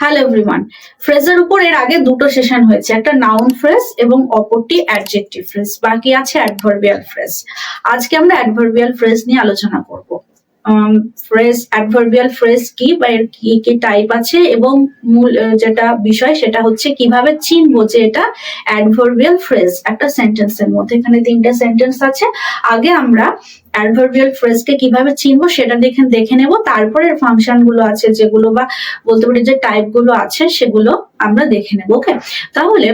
Hello everyone ফ্রেজের উপর এর আগে দুটো সেশন হয়েছে। একটা নাউন ফ্রেজ এবং অপরটি অ্যাডজেক্টিভ ফ্রেজ বাকি আছে অ্যাডভার্বিয়াল ফ্রেজ আজকে আমরা অ্যাডভার্বিয়াল ফ্রেজ নিয়ে আলোচনা করব। ফ্রেজ অ্যাডভার্বিয়াল ফ্রেজ কি বা এর কি কি টাইপ আছে এবং মূল যেটা বিষয় সেটা হচ্ছে কীভাবে চিনবো যে এটা অ্যাডভার্বিয়াল ফ্রেজ একটা সেন্টেন্সের মধ্যে। এখানে তিনটে সেন্টেন্স আছে। আগে আমরা অ্যাডভার্বিয়াল ফ্রেজকে কীভাবে চিনবো সেটা দেখে দেখে নেব। তারপরে ফাংশনগুলো আছে যেগুলো বা বলতে পারি যে টাইপগুলো আছে সেগুলো আমরা দেখে নেব ওকে তাহলে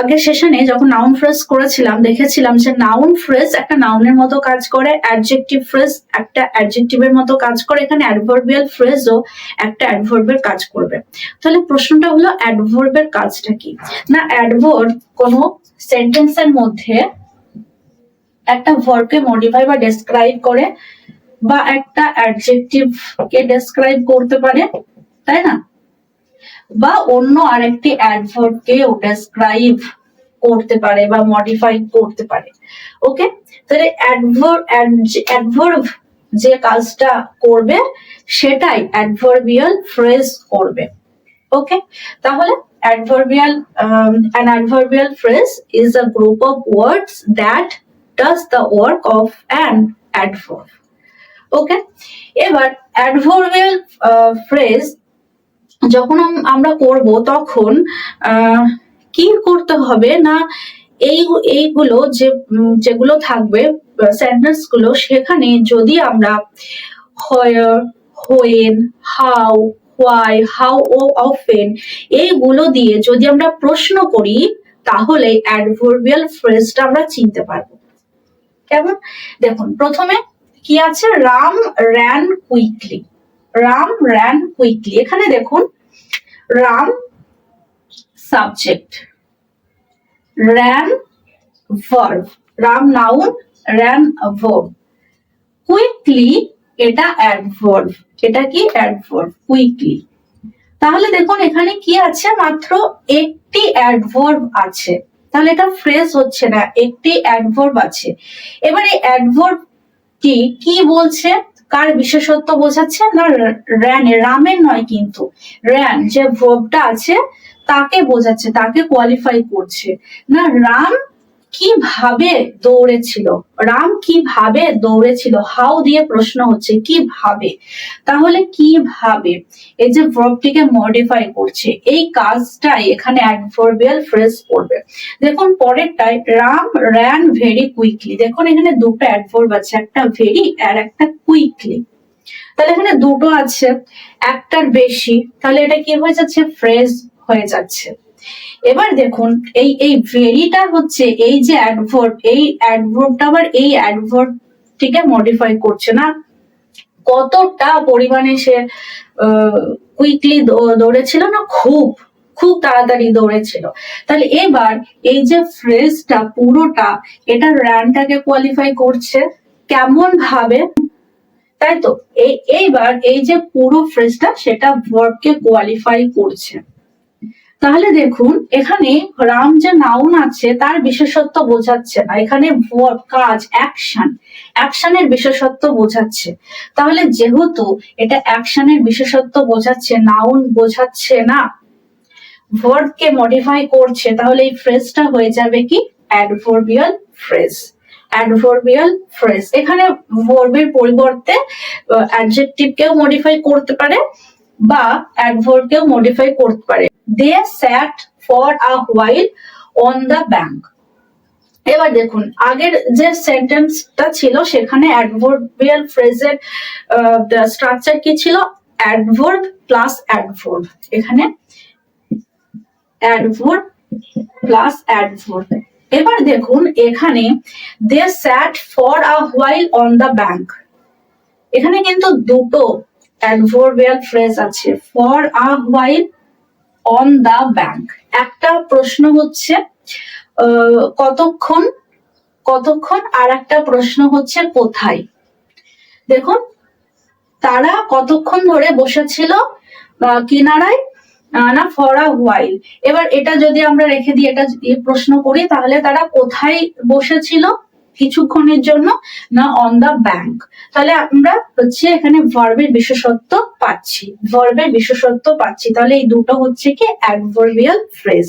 আগের সেশনে যখন নাউন ফ্রেজ করেছিলাম, দেখেছিলাম যে নাউন ফ্রেজ একটা নাউনের মতো কাজ করে অ্যাডজেক্টিভ ফ্রেজ একটা অ্যাডজেক্টিভের মতো কাজ করে, এখানে অ্যাডভার্বিয়াল ফ্রেজও একটা অ্যাডভার্বের কাজ করবে। তাহলে প্রশ্নটা হলো অ্যাডভার্বের কাজটা কি? না অ্যাডভার্ব কোনো সেন্টেন্সের মধ্যে একটা ভার্বকে মডিফাই বা ডেসক্রাইব করে বা একটা অ্যাডজেক্টিভ কে ডেসক্রাইব করতে পারে, তাই না? বা অন্য আরেকটি অ্যাডভার্ব কেও ডেসক্রাইব করতে পারে বা মডিফাই করতে পারে। ওকে তাহলে অ্যাডভার্ব অ্যাডভার্ব যে কাজটা করবে সেটাই অ্যাডভার্বিয়াল ফ্রেজ করবে। ওকে তাহলে um, an adverbial phrase is a group of words that does the work of an adverb ওকে এবার adverbial ফ্রেজ যখন আমরা করব তখন কি করতে হবে না এই এইগুলো যে যেগুলো থাকবে সেন্টেন্সগুলো সেখানে যদি আমরা when, how, why, how ও অফেন এইগুলো দিয়ে যদি আমরা প্রশ্ন করি তাহলে অ্যাডভার্বিয়াল ফ্রেজটা আমরা চিনতে পারব। কেমন? দেখুন প্রথমে কি আছে? Ram ran quickly Ram ran quickly. এখানে দেখুন, Ram subject, ran verb, Ram noun, ran verb. Quickly এটা অ্যাডভার্ব এটা কি অ্যাডভার্ব কুইকলি। তাহলে দেখুন, এখানে কি আছে? মাত্র একটি অ্যাডভার্ব আছে। তাহলে এটা ফ্রেজ হচ্ছে না, একটি অ্যাডভার্ব আছে। এবার এই অ্যাডভার্বটি কি বলছে? কার বিশেষত্ব বোঝাচ্ছে? না, র্যান, রামের নয় কিন্তু। র্যান যে ভোগটা আছে, তাকে বোঝাচ্ছে, তাকে কোয়ালিফাই করছে। না, রাম কীভাবে দৌড়েছিল? রাম কীভাবে দৌড়েছিল? হাউ দিয়ে প্রশ্ন হচ্ছে, কীভাবে? তাহলে কীভাবে? এই যে ভার্বটিকে মডিফাই করছে, এই কাজটাই এখানে অ্যাডভার্বিয়াল ফ্রেজ পড়বে। দেখুন, পরেরটায়, রাম র্যান ভেরি কুইকলি দেখুন, এখানে দুটো অ্যাডভার্ব আছে, একটা ভেরি আর একটা কুইকলি তাহলে এখানে দুটো আছে, একটার বেশি। তাহলে এটা কি হয়ে যাচ্ছে? ফ্রেজ হয়ে যাচ্ছে। এবার দেখুন, এই এই ভেরিটা হচ্ছে এই যে অ্যাডভার্ব এই অ্যাডভার্বটা আবার এই অ্যাডভার্বটিকে মডিফাই করছে না। কতটা পরিমাণে সে কুইকলি দৌড়েছিল না? খুব খুব তাড়াতাড়ি দৌড়েছিল। তাহলে এবার এই যে ফ্রেজটা পুরোটা, এটা র্যানটাকে কোয়ালিফাই করছে কেমন ভাবে? তাই তো? এই এইবার এই যে পুরো ফ্রেজটা সেটা ভার্বকে কোয়ালিফাই করছে। তাহলে দেখুন, এখানে রাম যে নাউন আছে, তার বিশেষত্ব বোঝাচ্ছে না। এখানে কাজ অ্যাকশন অ্যাকশনের বিশেষত্ব বোঝাচ্ছে। তাহলে যেহেতু এটা অ্যাকশনের বিশেষত্ব বোঝাচ্ছে নাউন বোঝাচ্ছে না, verb কে মডিফাই করছে, তাহলে এই ফ্রেজটা হয়ে যাবে কি? অ্যাডভার্বিয়াল ফ্রেজ অ্যাডভার্বিয়াল ফ্রেজ এখানে ভার্বের পরিবর্তে অ্যাডজেক্টিভ কেও মডিফাই করতে পারে বা অ্যাডভার্ব কেও মডিফাই করতে পারে। They sat for a while on the bank এবার দেখুন, আগের যে সেন্টেন্সটা ছিল, সেখানে অ্যাডভার্বিয়াল ফ্রেজের স্ট্রাকচার কি ছিল? অ্যাডভার্ব প্লাস অ্যাডভার্ব এখানে অ্যাডভার্ব প্লাস অ্যাডভার্ব এবার দেখুন, এখানে they sat for a while on the bank এখানে কিন্তু দুটো অ্যাডভার্বিয়াল ফ্রেজ আছে for a while on the bank একটা প্রশ্ন হচ্ছে কতক্ষণ কতক্ষণ আর একটা প্রশ্ন হচ্ছে কোথায়? দেখুন, তারা কতক্ষণ ধরে বসেছিল কিনারায়, না ফর আ হোয়াইল এবার এটা যদি আমরা রেখে দিই, এটা প্রশ্ন করি, তাহলে তারা কোথায় বসেছিল? কিছুক্ষণের জন্য, না অন দা ব্যাংক তাহলে আমরা হচ্ছে এখানে ভার্বের বিশেষত্ব পাচ্ছি। ভার্বের বিশেষত্ব পাচ্ছি। তাহলে এই দুটো হচ্ছে কি অ্যাডভার্বিয়াল ফ্রেজ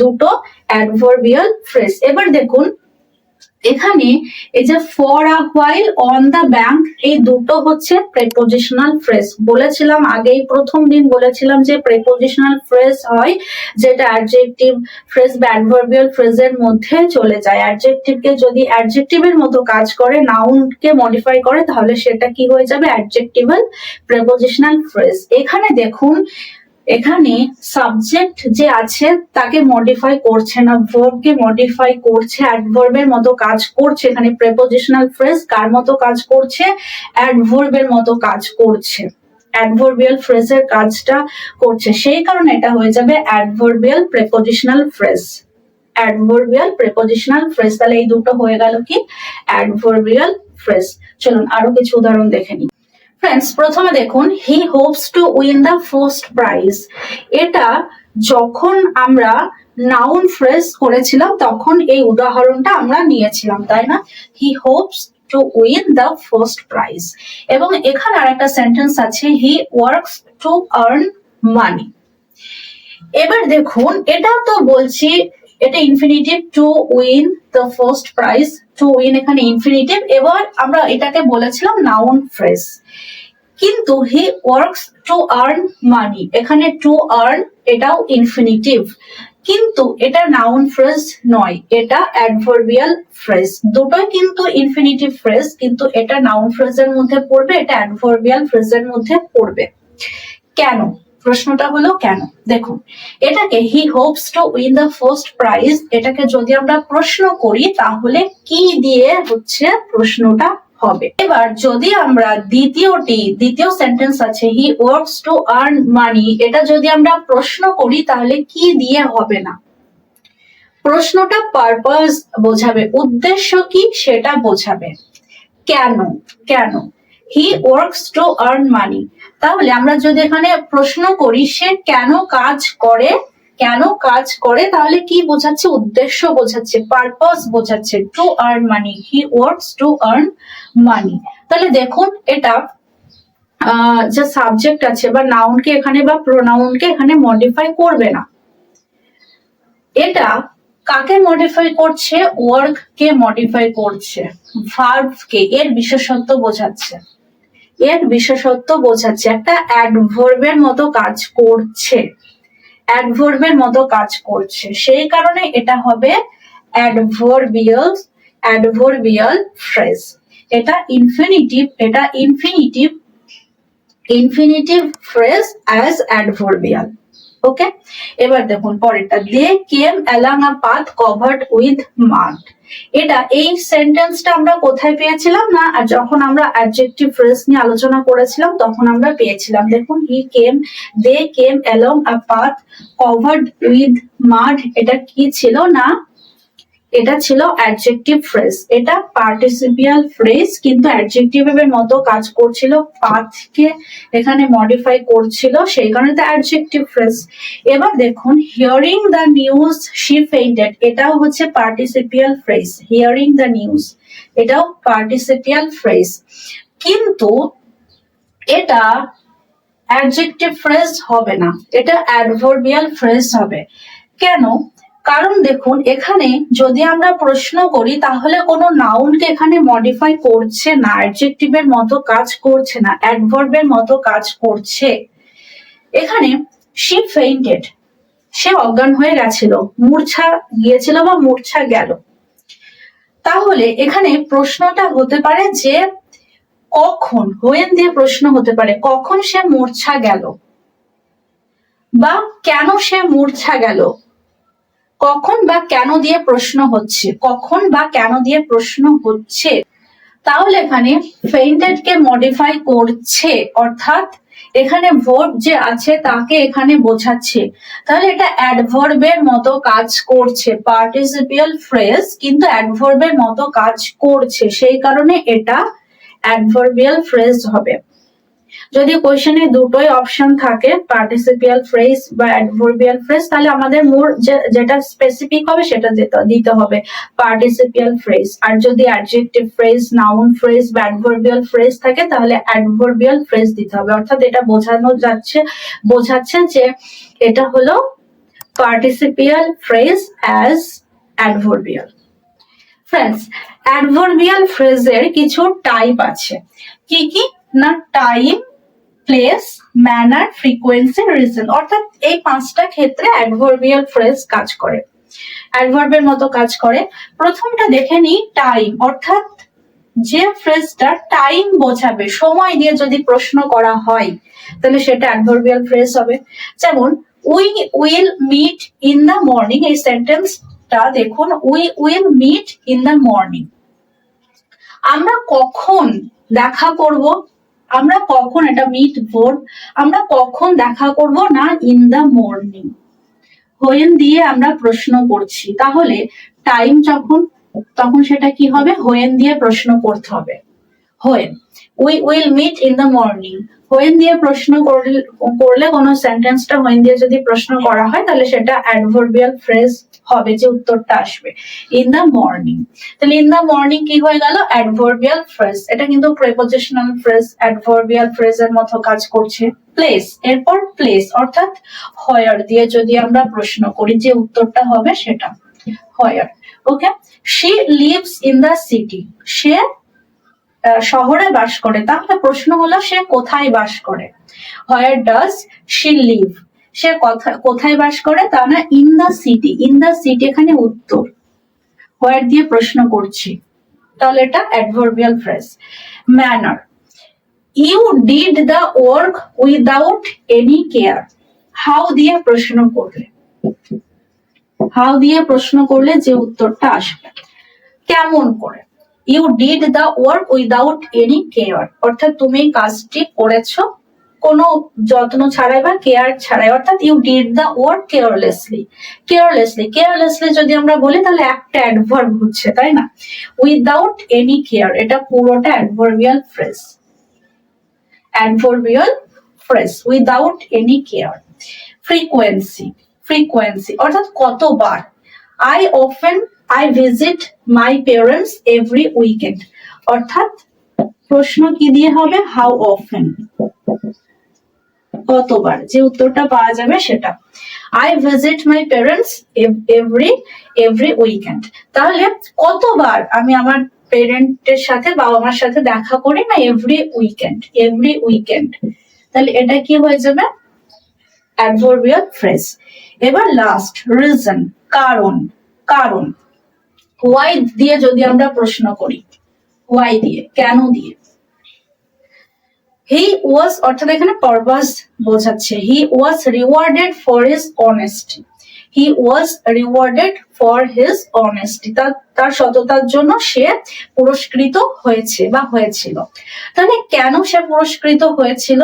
দুটো অ্যাডভার্বিয়াল ফ্রেজ এবার দেখুন এখানে এই যে for a while on the bank এই দুটো হচ্ছে প্রেপোজিশনাল ফ্রেজ বলেছিলাম আগেই, প্রথম দিন বলেছিলাম যে প্রেপোজিশনাল ফ্রেজ হয়, যেটা অ্যাডজেক্টিভ ফ্রেজ বা অ্যাডভার্বিয়াল ফ্রেজের মধ্যে চলে যায়। অ্যাডজেক্টিভকে যদি অ্যাডজেক্টিভের মতো কাজ করে নাউনকে মডিফাই করে, তাহলে সেটা কি হয়ে যাবে? অ্যাডজেক্টিভাল প্রেপোজিশনাল ফ্রেজ এখানে দেখুন এখানে সাবজেক্ট যে আছে, তাকে মডিফাই করছে না। ভার্বকে মডিফাই করছে অ্যাডভার্বের মতো কাজ করছে। এখানে প্রেপোজিশনাল ফ্রেজ কার মতো কাজ করছে? অ্যাডভার্বের মতো কাজ করছে। অ্যাডভার্বিয়াল ফ্রেজের কাজটা করছে। সেই কারণে এটা হয়ে যাবে adverbial prepositional phrase adverbial prepositional phrase তাহলে এই দুটো হয়ে গেল কি? অ্যাডভার্বিয়াল ফ্রেজ চলুন আরও কিছু উদাহরণ দেখে নিই। ফ্রেন্ডস প্রথমে দেখুন he hopes to win the first prize এটা যখন আমরা নাউন ফ্রেজ করেছিলাম, তখন এই উদাহরণটা আমরা নিয়েছিলাম, তাই না? He hopes to win the first prize এবং এখানে আরেকটা সেন্টেন্স আছে he works to earn money এবার দেখুন, এটা তো বলছি এটা infinitive to win the first prize to win এখানে ইনফিনিটিভ এবার আমরা এটাকে বলেছিলাম নাউন ফ্রেজ কিন্তু he works to earn money এখানে টু আর্ন এটাও ইনফিনিটিভ কিন্তু এটা নাউন ফ্রেজ নয়, এটা অ্যাডভার্বিয়াল ফ্রেজ দুটোই কিন্তু ইনফিনিটিভ ফ্রেজ কিন্তু এটা নাউন ফ্রেজের মধ্যে পড়বে, এটা অ্যাডভার্বিয়াল ফ্রেজের মধ্যে পড়বে। কেন? প্রশ্নটা হলো কেন? দেখুন, এটাকে he hopes to win the first prize এটাকে যদি আমরা প্রশ্ন করি তাহলে কি দিয়ে হচ্ছে প্রশ্নটা হবে? এবার যদি আমরা দ্বিতীয়টি, দ্বিতীয় সেন্টেন্স আছে he works to earn money এটা যদি আমরা প্রশ্ন করি তাহলে কি দিয়ে হবে না? প্রশ্নটা পারপাস বোঝাবে, উদ্দেশ্য কি সেটা বোঝাবে। কেন? কেন? He works to earn money তাহলে আমরা যদি এখানে প্রশ্ন করি, সে কেন কাজ করে? কেন কাজ করে? তাহলে কি বোঝাচ্ছে? উদ্দেশ্য বোঝাচ্ছে পারপাস বোঝাচ্ছে to earn money he works to earn money তাহলে দেখুন, এটা যে সাবজেক্ট আছে বা নাউনকে এখানে বা প্রোনাউনকে এখানে মডিফাই করবে না। এটা কাকে মডিফাই করছে? ওয়ার্ক কে মডিফাই করছে ভার্ব কে, এর বিশেষত্ব বোঝাচ্ছে। এর বিশেষত্ব বোঝাচ্ছে, একটা অ্যাডভার্বের মতো কাজ করছে। অ্যাডভার্বের মতো কাজ করছে। সেই কারণে এটা হবে অ্যাডভার্বিয়াল অ্যাডভার্বিয়াল ফ্রেজ এটা ইনফিনিটিভ এটা infinitive infinitive phrase as adverbial okay এবার দেখুন পরেরটা they came along a path covered with mud এটা এই সেন্টেন্সটা আমরা কোথায় পেয়েছিলাম না? আর যখন আমরা অ্যাডজেক্টিভ ফ্রেজ নিয়ে আলোচনা করেছিলাম, তখন আমরা পেয়েছিলাম, দেখুন he came they came along a path covered with mud এটা কি ছিল না? এটা ছিল অ্যাডজেক্টিভ ফ্রেজ এটা পার্টিসিপিয়াল ফ্রেজ কিন্তু অ্যাডজেক্টিভ এর মতো কাজ করছিল, পাথকে এখানে মডিফাই করছিল, সেই কারণে এটা অ্যাডজেক্টিভ ফ্রেজ এবার দেখুন hearing the news she fainted এটাও হচ্ছে participial phrase hearing the news এটাও পার্টিসিপিয়াল ফ্রেজ কিন্তু এটা অ্যাডজেক্টিভ ফ্রেজ হবে না, এটা অ্যাডভার্বিয়াল ফ্রেজ হবে। কেন? কারণ দেখুন, এখানে যদি আমরা প্রশ্ন করি, তাহলে কোনো নাউনকে এখানে মডিফাই করছে না অ্যাডজেক্টিভের মতো কাজ করছে না অ্যাডভার্বের মতো কাজ করছে। এখানে শি ফেইন্টেড সে অজ্ঞান হয়ে গেছিল, মূর্ছা গিয়েছিল বা মূর্ছা গেল। তাহলে এখানে প্রশ্নটা হতে পারে যে কখন হোয়েন দিয়ে প্রশ্ন হতে পারে, কখন সে মূর্ছা গেল? বা কেন সে মূর্ছা গেল? কখন বা কেন দিয়ে প্রশ্ন হচ্ছে? কখন বা কেন দিয়ে প্রশ্ন হচ্ছে? তাহলে এখানে ফেইন্টেড কে মডিফাই করছে, অর্থাৎ এখানে ভোট যে আছে তাকে এখানে বোঝাচ্ছে। তাহলে এটা অ্যাডভার্বের মতো কাজ করছে পার্টিসিপিয়াল ফ্রেজ কিন্তু অ্যাডভার্বের মতো কাজ করছে। সেই কারণে এটা অ্যাডভার্বিয়াল ফ্রেজ হবে। যদি কোয়েশনে দুটোই অপশন থাকে পার্টিসিপিয়াল ফ্রেজ বা অ্যাডভার্বিয়াল ফ্রেজ তাহলে আমাদের মোর যেটা স্পেসিফিক হবে সেটা দিতে- হবে পার্টিসিপিয়াল ফ্রেজ আর যদি অ্যাডজেক্টিভ ফ্রেজ নাউন ফ্রেজ বা অ্যাডভার্বিয়াল ফ্রেজ থাকে, তাহলে অ্যাডভার্বিয়াল ফ্রেজ দিতে হবে। অর্থাৎ এটা বোঝানো যাচ্ছে, বোঝাচ্ছে যে এটা হলো participial phrase as adverbial friends adverbial ফ্রেজের কিছু টাইপ আছে। কি কি? না time place manner frequency reason অর্থাৎ এই পাঁচটা ক্ষেত্রে অ্যাডভার্বিয়াল ফ্রেজ কাজ করে। অ্যাডভার্বের মতো কাজ করে। প্রথমটা দেখে নিই টাইম অর্থাৎ যে ফ্রেজটা টাইম বোঝাবে, সময় দিয়ে যদি প্রশ্ন করা হয়, তাহলে সেটা অ্যাডভার্বিয়াল ফ্রেজ হবে। যেমন we will meet in the morning এই সেন্টেন্সটা দেখুন we will meet in the morning আমরা কখন দেখা করব? আমরা কখন এটা মিট ভোর, আমরা কখন দেখা করব না ইন দা মর্নিং হোয়েন দিয়ে আমরা প্রশ্ন করছি। তাহলে টাইম যখন, তখন সেটা কি হবে? হোয়েন দিয়ে প্রশ্ন করতে হবে। When we will meet in the morning when দিয়ে প্রশ্ন করলে কোনো সেন্টেন্সটা হোয়েন দিয়ে যদি প্রশ্ন করা হয়, তাহলে সেটা অ্যাডভার্বিয়াল ফ্রেজ হবে যে উত্তরটা আসবে। ইন দ্য মর্নিং তাহলে ইন দ্য মর্নিং কি হয়ে গেল? অ্যাডভার্বিয়াল ফ্রেজ এটা কিন্তু প্রেপোজিশনাল ফ্রেজ অ্যাডভার্বিয়াল ফ্রেজের মতো কাজ করছে। প্লেস এরপর প্লেস অর্থাৎ হয়ার দিয়ে যদি আমরা প্রশ্ন করি যে উত্তরটা হবে সেটা। Where okay she lives in the city সে শহরে বাস করে তাহলে প্রশ্ন হলো সে কোথায় বাস করে? হোয়ার ডাজ শি লিভ সে কথা কোথায় বাস করে? তা না in the city in the city এখানে উত্তর। হোয়ার দিয়ে প্রশ্ন করছি। তাহলে এটা adverbial phrase manner you did the work without any care how দিয়ে প্রশ্ন করলে? হাউ দিয়ে প্রশ্ন করলে যে উত্তরটা আসবে? কেমন করে? You did the work without any care অর্থাৎ তুমি কাজটি করেছ, কোনো যত্ন ছাড়াই বা কেয়ার ছাড়াই। অর্থাৎ you did the work carelessly carelessly carelessly যদি আমরা বলি, তাহলে একটা অ্যাডভার্ব হচ্ছে, তাই না? উইদাউট এনি কেয়ার এটা পুরোটা adverbial phrase adverbial phrase without any care frequency frequency অর্থাৎ কতবার? I often I visit my parents every weekend অর্থাৎ প্রশ্ন কি দিয়ে হবে? হাউ অফেন কতবার? যে উত্তরটা পাওয়া যাবে সেটা। I visit my parents every every weekend তাহলে কতবার আমি আমার পেরেন্টের সাথে বাবা মার সাথে দেখা করি না এভরি উইকেন্ড এভরি উইকেন্ড তাহলে এটা কি হয়ে যাবে? অ্যাডভার্বিয়াল ফ্রেজ এবার লাস্ট রিজন কারণ কারণ। হোয়াই দিয়ে যদি আমরা প্রশ্ন করি হোয়াই দিয়ে, কেন দিয়ে? হি ওয়াজ অর্থাৎ এখানে পারপাস বোঝাচ্ছে। He was rewarded for his honesty he was rewarded for his honesty তার তার সততার জন্য সে পুরস্কৃত হয়েছে বা হয়েছিল। তাহলে কেন সে পুরস্কৃত হয়েছিল?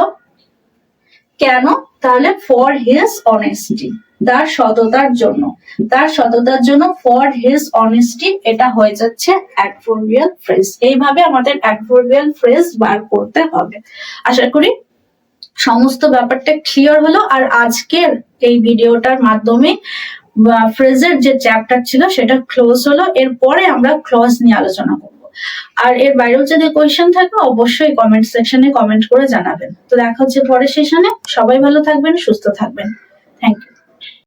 কেন? তাহলে ফর হিজ অনেস্টি তার সততার জন্য। তার সততার জন্য ফর হিজ অনেস্টি এটা হয়ে যাচ্ছে অ্যাডভার্বিয়াল ফ্রেজ এইভাবে আমাদের অ্যাডভার্বিয়াল ফ্রেজ বার করতে হবে। আশা করি সমস্ত ব্যাপারটা ক্লিয়ার হলো। আর আজকের এই ভিডিওটার মাধ্যমে ফ্রেজের যে চ্যাপ্টার ছিল, সেটা ক্লোজ হলো। এরপরে আমরা ক্লজ নিয়ে আলোচনা করব। আর এর বাইরেও যদি কোয়েশ্চেন থাকে, অবশ্যই কমেন্ট সেকশনে কমেন্ট করে জানাবেন। তো দেখা হচ্ছে পরের সেশনে সবাই ভালো থাকবেন, সুস্থ থাকবেন। Thank you